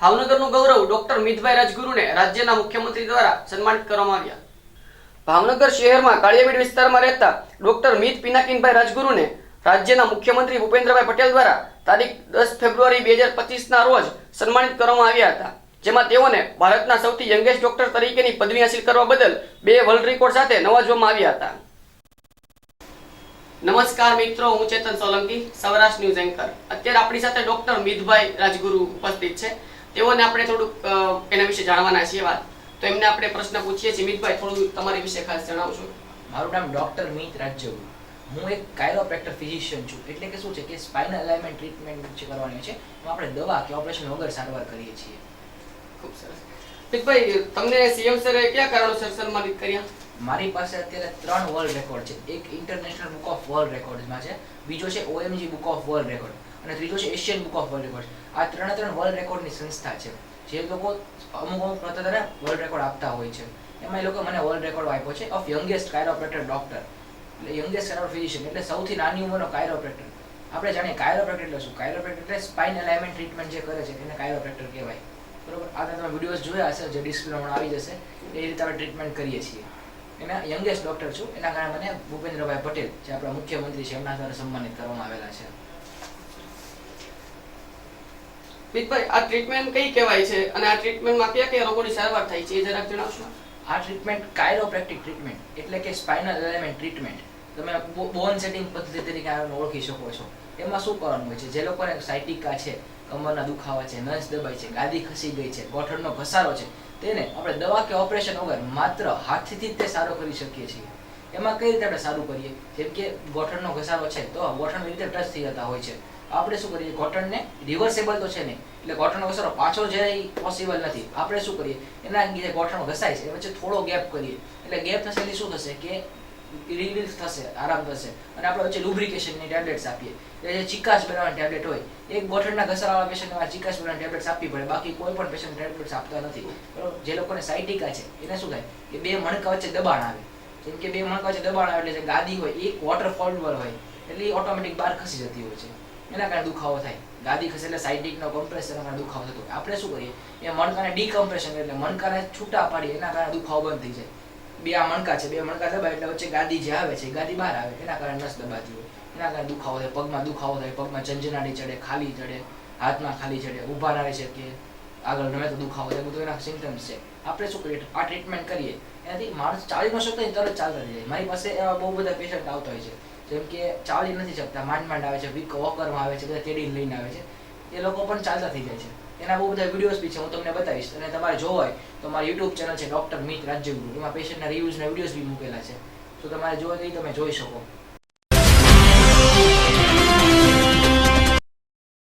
ભાવનગરનું ગૌરવ doctor મિતભાઈ રાજગુરુને રાજ્યના મુખ્યમંત્રી દ્વારા સન્માનિત કરવામાં આવ્યા. ભાવનગર શહેરમાં કાળિયાબીડ વિસ્તારમાં રહેતા ડોક્ટર મિત પિનાકીનભાઈ રાજગુરુને રાજ્યના મુખ્યમંત્રી ભૂપેન્દ્રભાઈ પટેલ દ્વારા તારીખ દસ ફેબ્રુઆરી બે હજાર પચીસના રોજ સન્માનિત કરવામાં આવ્યા હતા. જેમાં તેઓને ભારતના સૌથી યંગેસ્ટ ડોક્ટર તરીકેની પદવી હાંસિલ કરવા બદલ બે વર્લ્ડ રેકોર્ડ સાથે નવાજવામાં આવ્યા હતા. નમસ્કાર મિત્રો, હું ચેતન સોલંકી, સૌરાષ્ટ્ર ન્યૂઝ એન્કર. અત્યારે આપણી સાથે ડોક્ટર મિતભાઈ રાજગુરુ ઉપસ્થિત છે. તેઓને આપણે થોડુંક એના વિશે જાણવાના છીએ વાત. તો એમને આપણે પ્રશ્ન પૂછીએ છીએ. મિતભાઈ થોડું તમારી વિશે ખાસ જણાવશો. મારું નામ ડોક્ટર મિત રાજ્યગુરુ હું એક કાયરોપ્રેક્ટર ફિઝિશિયન છું. એટલે કે શું છે કે સ્પાઇનલ અલાઇનમેન્ટ ટ્રીટમેન્ટ જે કરવાની છે એમાં આપણે દવા કે ઓપરેશન વગર સારવાર કરીએ છીએ. ખૂબ સરસ. મિતભાઈ તમને સીએમ સરે કયા કારણોસર સન્માનિત કર્યા? મારી પાસે અત્યારે ત્રણ વર્લ્ડ રેકોર્ડ છે. એક ઇન્ટરનેશનલ બુક ઓફ વર્લ્ડ રેકોર્ડમાં છે. બીજો છે OMG book of world record અને ત્રીજો છે Asian book of world record આ ત્રણે ત્રણ વર્લ્ડ રેકોર્ડની સંસ્થા છે. જે લોકો અમુક અમુક પ્રતાને વર્લ્ડ રેકોર્ડ આપતા હોય છે. એમાં એ લોકો મને વર્લ્ડ રેકોર્ડ આપ્યો છે ઓફ યંગેસ્ટ કાયરોપ્રેક્ટર ડોક્ટર એટલે યંગેસ્ટ કાયરો ફિઝિશિયન એટલે સૌથી નાની ઉંમરનો કાયરોપ્રેક્ટર આપણે જાણીએ કાયરોપ્રેક્ટર એટલે શું? કાયરોપ્રેક્ટર એટલે સ્પાઇન અલાઇનમેન્ટ ટ્રીટમેન્ટ જે કરે છે, એને કાયરોપ્રેક્ટર કહેવાય. બરોબર? આ તમે વિડીયોઝ જોયા હશે, જે ડિસ્પ્લે આવી જશે, એ રીતે આપણે ટ્રીટમેન્ટ કરીએ છીએ. એના યંગેસ્ટ ડોક્ટર છું. એના કારણે મને ભૂપેન્દ્રભાઈ પટેલ, જે આપણા મુખ્યમંત્રી છે, એમના દ્વારા સન્માનિત કરવામાં આવેલા છે. મિતભાઈ આ ટ્રીટમેન્ટ કઈ કહેવાય છે? અને આ ટ્રીટમેન્ટમાં કયા કયા રોગોની સારવાર થાય છે એ જરાક જણાવશો? આ ટ્રીટમેન્ટ કાયરોપ્રેક્ટિક ટ્રીટમેન્ટ એટલે કે સ્પાઇનલ એલિમેન્ટ ટ્રીટમેન્ટ તમે બોન સેટિંગ પદ્ધતિ તરીકે આને ઓળખી શકો છો. એમાં શું કરવાનું હોય છે? જે લોકોને સાયટિકા છે, કમરના દુખાવા છે, નસ દબાઈ છે, ગાદી ખસી ગઈ છે, ગોઠણનો ઘસારો છે, તેને આપણે દવા કે ઓપરેશન વગર માત્ર હાથથી જ તે સારો કરી શકીએ છીએ. એમાં કઈ રીતે આપણે સારું કરીએ? જેમ કે ગોઠણનો ઘસારો છે, તો ગોઠણ રીતે ટચ થઈ જતા હોય છે. આપણે શું કરીએ? ગોઠણને રિવર્સેબલ તો છે નહીં. એટલે ગોઠણનો ઘસારો પાછો જાય પોસિબલ નથી. આપણે શું કરીએ? એના લીધે ગોઠણ ઘસાય છે. વચ્ચે થોડો ગેપ કરીએ. એટલે ગેપ થશે એટલે શું થશે? કે રિલીઝ થશે, આરામ થશે. અને આપણે વચ્ચે લુબ્રિકેશનની ટેબ્લેટ્સ આપીએ. એટલે જે ચિકાસ બનાવવાની ટેબ્લેટ હોય એક ગોઠણના ઘસારાવાળા પેશન્ટને ચિકાસ બનાવવાની ટેબ્લેટ્સ આપવી પડે. બાકી કોઈ પણ પેશન્ટ ટેબ્લેટ્સ આપતા નથી. બરાબર? જે લોકોને સાયટિકા છે, એને શું થાય? કે બે મણકા વચ્ચે દબાણ આવે. જેમ કે બે મણકા વચ્ચે દબાણ આવે એટલે જે ગાદી હોય એક વોટર પર હોય. એટલે ઓટોમેટિક બહાર ખસી જતી હોય છે. એના કારણે દુખાવો થાય. ગાદી ખસે એટલે સાયટિકનો કમ્પ્રેશનના કારણે દુખાવો થતો આપણે શું કરીએ? એ મણકાને ડીકમ્પ્રેશન એટલે મણકાને છૂટા પાડીએ, એના કારણે દુખાવો બંધ થઈ જાય. બે આ મણકા છે, બે મણકા દબાય એટલે વચ્ચે ગાદી જે આવે છે ગાદી બહાર આવે, એના કારણે નસ દબાતી હોય. એના કારણે દુખાવો થાય, પગમાં દુખાવો થાય, પગમાં ઝંઝનાટી ચડે, ખાલી ચડે, હાથમાં ખાલી ચડે, ઊભા ના રહી શકીએ આગળ રમે તો દુખાવો થાય બધું એના સિમ્ટમ્સ છે. આપણે શું કરીએ? આ ટ્રીટમેન્ટ કરીએ. એનાથી માણસ ચાલી ન શકતો તરત ચાલતા જાય મારી પાસે એવા બહુ બધા પેશન્ટ આવતા હોય છે. જેમ કે ચાલી નથી શકતા માંડ માંડ આવે છે વીક વોકરમાં આવે છે, બધા તેડીને લઈને આવે છે. એ લોકો પણ ચાલતા થઈ જાય છે. એના બહુ બધા વિડીયોઝ બી છે, હું તમને બતાવીશ. અને તમારે જોવો હોય, તો મારી યુટ્યુબ ચેનલ છે ડોક્ટર મિત રાજ્યગુરુ. એમાં પેશન્ટના રિવ્યૂઝના વિડીયોઝ બી મૂકેલા છે. તો તમારે જોવો તો તમે જોઈ શકો.